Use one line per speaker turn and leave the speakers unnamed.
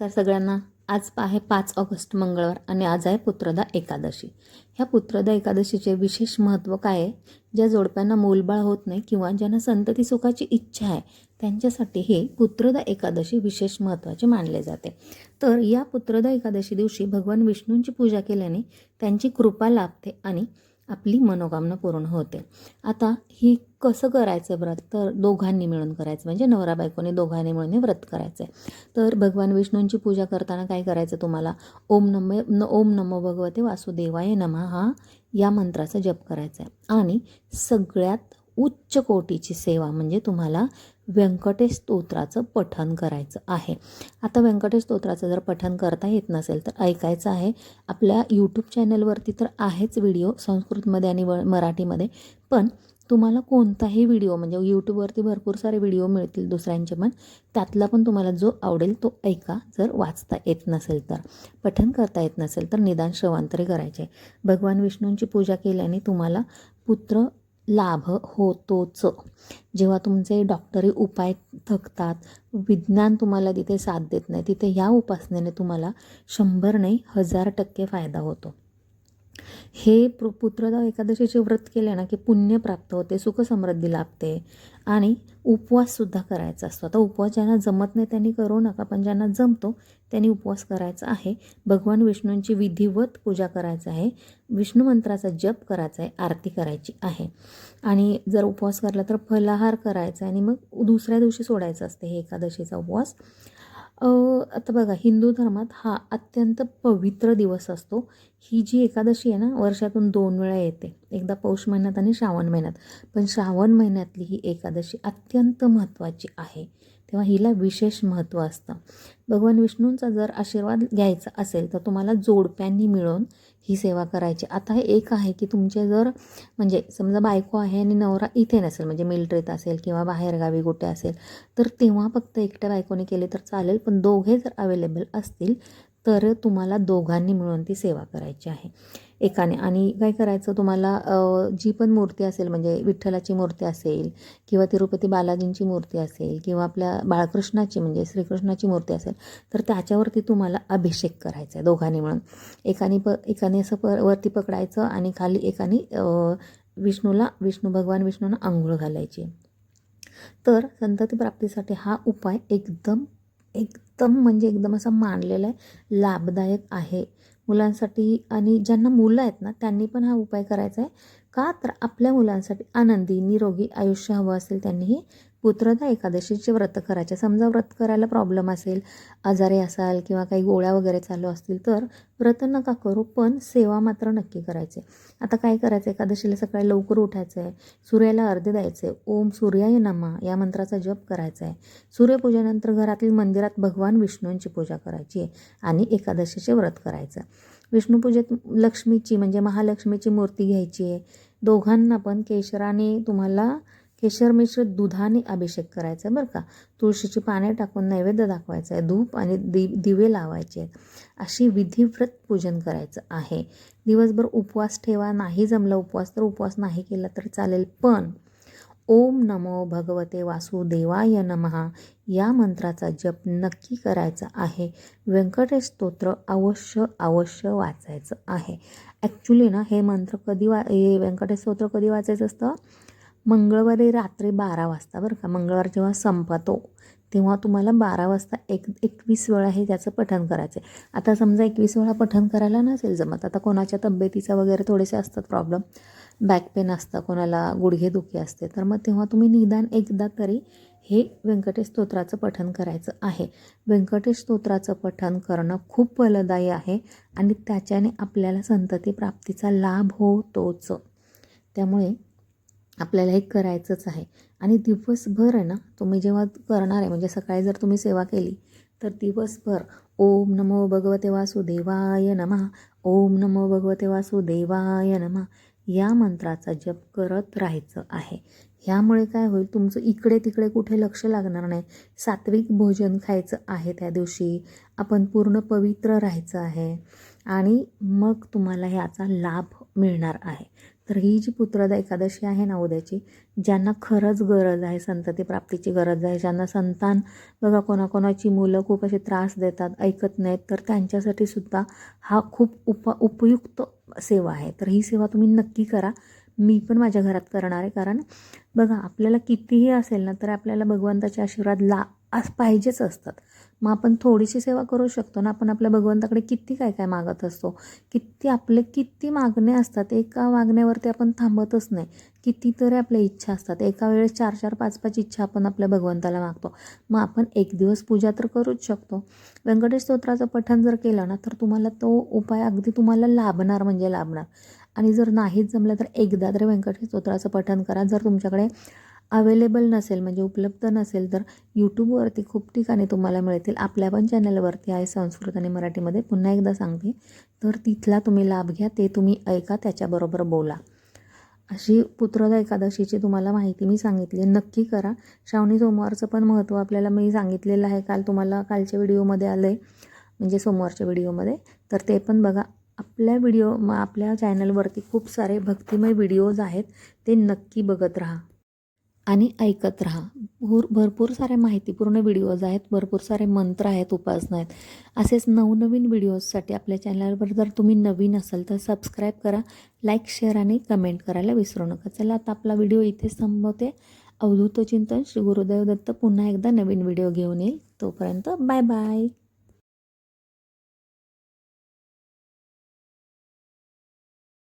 नमस्कार सगळ्यांना. आज आहे पाच ऑगस्ट मंगळवार आणि आज आहे पुत्रदा एकादशी. ह्या पुत्रदा एकादशीचे विशेष महत्त्व काय आहे? ज्या जोडप्यांना मूलबाळ होत नाही किंवा ज्यांना संतती सुखाची इच्छा आहे त्यांच्यासाठी हे पुत्रदा एकादशी विशेष महत्त्वाचे मानले जाते. तर या पुत्रदा एकादशी दिवशी भगवान विष्णूंची पूजा केल्याने त्यांची कृपा लाभते आणि आपली मनोकामना पूर्ण होते. आता ही कसं करायचं व्रत? तर दोघांनी मिळून करायचं. म्हणजे नवरा बायकोने दोघांनी मिळून हे व्रत करायचं आहे तर भगवान विष्णूंची पूजा करताना काय करायचं तुम्हाला? ओम नम न ओम नमो भगवते वासुदेवाय नमः हा या मंत्राचा जप करायचा आहे आणि सगळ्यात उच्च कोटीची सेवा म्हणजे तुम्हाला व्यंकटेश स्तोत्राचं पठण करायचं आहे. आता व्यंकटेश स्तोत्राचं जर पठण करता येत नसेल तर ऐकायचं आहे आपल्या यूट्यूब चॅनलवरती तर आहेच व्हिडिओ संस्कृतमध्ये आणि व मराठीमध्ये पण तुम्हाला कोणताही व्हिडिओ म्हणजे यूट्यूबवरती भरपूर सारे व्हिडिओ मिळतील दुसऱ्यांचे पण त्यातला पण तुम्हाला जो आवडेल तो ऐका जर वाचता येत नसेल तर. पठण करता येत नसेल तर निदान श्रवांतरी करायचे. भगवान विष्णूंची पूजा केल्याने तुम्हाला पुत्र लाभ होतोच. जेव्हा तुमचे डॉक्टरी उपाय थकतात विज्ञान तुम्हाला तिथे साथ देत नाही तिथे ह्या उपासनेने तुम्हाला शंभर नाही हजार टक्के फायदा होतो. हे पु पुत्रदा एकादशीचे व्रत केले ना की पुण्य प्राप्त होते सुखसमृद्धी लाभते आणि उपवाससुद्धा करायचा असतो. आता उपवास ज्यांना जमत नाही त्यांनी करू नका पण ज्यांना जमतो त्यांनी उपवास करायचा आहे. भगवान विष्णूंची विधिवत पूजा करायचं आहे विष्णू मंत्राचा जप करायचा आहे आरती करायची आहे. आणि जर उपवास करला तर फलाहार करायचा आणि मग दुसऱ्या दिवशी सोडायचं असते हे एकादशीचा उपवास. आता बघा हिंदू धर्मात हा अत्यंत पवित्र दिवस असतो. ही जी एकादशी आहे ना वर्षातून दोन वेळा येते. एकदा पौष महिन्यात आणि श्रावण महिन्यात. पण श्रावण महिन्यातली ही एकादशी अत्यंत महत्त्वाची आहे. तेव्हा हिला विशेष महत्त्व असतं. भगवान विष्णूंचा जर आशीर्वाद घ्यायचा असेल तर तुम्हाला जोडप्यांनी मिळून ही सेवा करायची. आता हे एक आहे की तुमचे जर म्हणजे समजा बायको आहे आणि नवरा इथे नसेल म्हणजे मिलिटरीत असेल किंवा बाहेरगावी कुठे असेल तर तेव्हा फक्त एकट्या बायकोने केले तर चालेल पण दोघे जर अवेलेबल असतील तर तुम्हाला दोघांनी मिळून ती सेवा करायची आहे. एकाने आणि काय करायचं तुम्हाला जी पण मूर्ती असेल म्हणजे विठ्ठलाची मूर्ती असेल किंवा तिरुपती बालाजींची मूर्ती असेल किंवा आपल्या बाळकृष्णाची म्हणजे श्रीकृष्णाची मूर्ती असेल तर त्याच्यावरती तुम्हाला अभिषेक करायचा आहे दोघांनी मिळून. एकाने प एकाने असं प वरती पकडायचं आणि खाली एकाने विष्णूला विष्णू भगवान विष्णूंना आंघोळ घालायची. तर संतती प्राप्तीसाठी हा उपाय एकदम एकदम म्हणजे एकदम असा मानलेला आहे लाभदायक आहे. मुलांसाठी आणि ज्यांना मुलं आहेत ना त्यांनी पण हा उपाय करायचा आहे. का? तर आपल्या मुलांसाठी आनंदी निरोगी आयुष्य हवं असेल त्यांनीही. पुत्रदा एकादशीचे व्रत करायचे. समजा व्रत करायला प्रॉब्लेम असेल आजारी असाल किंवा काही गोळ्या वगैरे चालू असतील तर व्रत नका करू पण सेवा मात्र नक्की करायचे. आता काय करायचं? एकादशीला सकाळी लवकर उठायचं आहे सूर्याला अर्धे द्यायचे आहे ओम सूर्याय नमा या मंत्राचा जप करायचा आहे सूर्यपूजेनंतर घरातील मंदिरात भगवान विष्णूंची पूजा करायची आहे आणि एकादशीचे व्रत करायचं. विष्णुपूजेत लक्ष्मीची म्हणजे महालक्ष्मीची मूर्ती घ्यायची आहे. दोघांना पण केशराने तुम्हाला केशर मिश्र दुधाने अभिषेक करायचा आहे बरं का. तुळशीची पाने टाकून नैवेद्य दाखवायचं आहे धूप आणि दि दिवे लावायचे आहेत. अशी विधिव्रत पूजन करायचं आहे. दिवसभर उपवास ठेवा नाही जमला उपवास तर उपवास नाही केला तर चालेल. पण ओम नमो भगवते वासुदेवाय नमहा या मंत्राचा जप नक्की करायचा आहे. व्यंकटेश स्तोत्र अवश्य अवश्य वाचायचं आहे. ॲक्च्युली ना हे मंत्र कधी वा हे व्यंकटेश स्तोत्र कधी वाचायचं असतं? मंगळवारी रात्री बारा वाजता बरं का. मंगळवार जेव्हा संपतो तेव्हा तुम्हाला बारा वाजता एक एकवीस वेळा हे त्याचं पठण करायचं आहे आता समजा एकवीस वेळा पठण करायला नसेल जमत. आता कोणाच्या तब्येतीचा वगैरे थोडेसे असतात प्रॉब्लेम बॅक पेन असतं कोणाला गुडघेदुखी असते तर मग तेव्हा तुम्ही निदान एकदा तरी हे व्यंकटेश स्तोत्राचं पठन करायचं आहे. व्यंकटेश स्तोत्राचं पठन करणं खूप फलदायी आहे आणि त्याच्याने आपल्याला संतती प्राप्तीचा लाभ होतोच. त्यामुळे आपल्याला हे करायचंच आहे. आणि दिवसभर आहे ना तुम्ही जेव्हा करणार आहे म्हणजे सकाळी जर तुम्ही सेवा केली तर दिवसभर ओम नमो भगवते वासुदेवाय नमः ओम नमो भगवते वासुदेवाय नमः. या मंत्राचा जप करत राहायचं आहे. ह्यामुळे काय होईल? तुमचं इकडे तिकडे कुठे लक्ष लागणार नाही. सात्विक भोजन खायचं आहे त्या दिवशी. आपण पूर्ण पवित्र राहायचं आहे. आणि मग तुम्हाला ह्याचा लाभ मिळणार आहे. तर ही जी पुत्रदा एकादशी आहे ना उद्याची ज्यांना खरंच गरज आहे संतती प्राप्तीची गरज आहे ज्यांना संतान बघा कोणाकोणाची मुलं खूप असे त्रास देतात ऐकत नाहीत तर त्यांच्यासाठी सुद्धा हा खूप उप उपयुक्त सेवा आहे. तर ही सेवा तुम्ही नक्की करा. मी पण माझ्या घरात करणार आहे कारण बघा आपल्याला कितीही असेल ना तर आपल्याला भगवंताचे आशीर्वाद ला आज पाहिजेच असतात. मग आपण थोडीशी सेवा करू शकतो ना? आपण आपल्या भगवंताकडे किती काय काय मागत असतो? किती आपले किती मागणे असतात? एका मागण्यावरती आपण थांबतच नाही. कितीतरी आपल्या इच्छा असतात. एका वेळेस चार चार पाच पाच इच्छा आपण आपल्या भगवंताला मागतो. मग आपण एक दिवस पूजा तर करूच शकतो. व्यंकटेश स्तोत्राचं पठण जर केलं ना तर तुम्हाला तो उपाय अगदी तुम्हाला लाभणार म्हणजे लाभणार. आणि जर नाहीच जमलं तर एकदा तरी व्यंकटेश स्तोत्राचं पठण करा. जर तुमच्याकडे अवेलेबल नसेल म्हणजे उपलब्ध नसेल तर यूट्यूबवरती खूप ठिकाणी तुम्हाला मिळतील. आपल्या पण चॅनलवरती आहे संस्कृत आणि मराठीमध्ये. पुन्हा एकदा सांगते. तर तिथला तुम्ही लाभ घ्या ते तुम्ही ऐका त्याच्याबरोबर बोला. अशी पुत्रदा एकादशीची तुम्हाला माहिती मी सांगितली. नक्की करा. श्रावणी सोमवारचं पण महत्त्व आपल्याला मी सांगितलेलं आहे. काल तुम्हाला कालच्या व्हिडिओमध्ये आलं आहे म्हणजे सोमवारच्या व्हिडिओमध्ये. तर ते पण बघा. आपल्या व्हिडिओ आपल्या चॅनलवरती खूप सारे भक्तिमय व्हिडिओज आहेत. ते नक्की बघत राहा. आणि ऐकत राहा. भूर भरपूर साऱ्या माहितीपूर्ण व्हिडिओज आहेत भरपूर सारे मंत्र आहेत उपासना आहेत. असेच नवनवीन व्हिडिओजसाठी आपल्या चॅनलवर जर तुम्ही नवीन असाल तर सबस्क्राईब करा लाईक शेअर आणि कमेंट करायला विसरू नका. चला आता आपला व्हिडिओ इथे थांबवते अवधूत चिंतन श्री गुरुदेव दत्त पुन्हा एकदा नवीन व्हिडिओ घेऊन येईल. तोपर्यंत बाय बाय